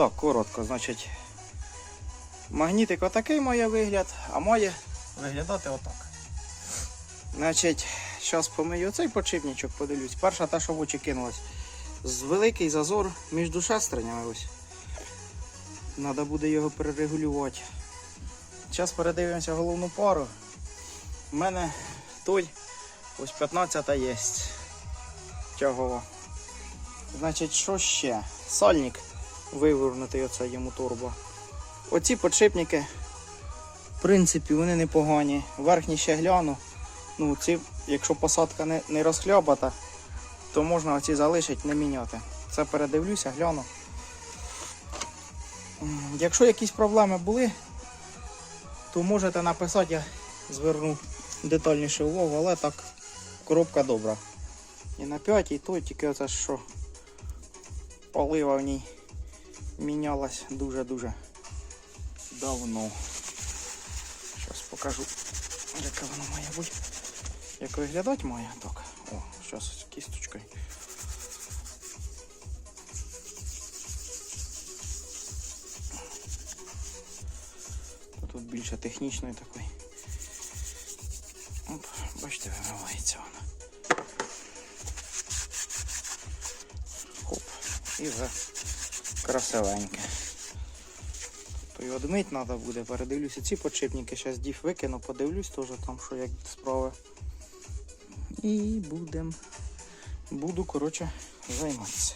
Так, коротко, значить. Магнітик отакий має вигляд, а має виглядати отак. Значить, зараз помию цей подшипничок, подивлюсь. Перша та, що в очі кинулась. Великий зазор між шестернями ось. Треба буде його перерегулювати. Зараз передивимося головну пару. У мене той ось 15 є. Тягова. Значить, що ще? Сальник вивернутий оце йому турбо. Оці подшипники, в принципі, вони непогані. Верхні ще гляну. Ну, ці, якщо посадка не, не розхльобата, то можна оці залишити, не міняти. Це передивлюся, гляну. Якщо якісь проблеми були, то можете написати, я зверну детальніше увагу, але так коробка добра. І на 5, і то, тільки оце що полива в ній мінялась дуже-дуже давно. Зараз покажу, яке воно має бути. Як виглядати має. Так. О, зараз кісточкою. Тут більше технічної такої. Оп, бачите, вимивається вона. Хоп. І вже красивеньке. То його дмить треба буде, передивлюся ці подшипники, зараз дів викину, подивлюсь теж там, що як справи. І будем. Буду, коротше, займатися.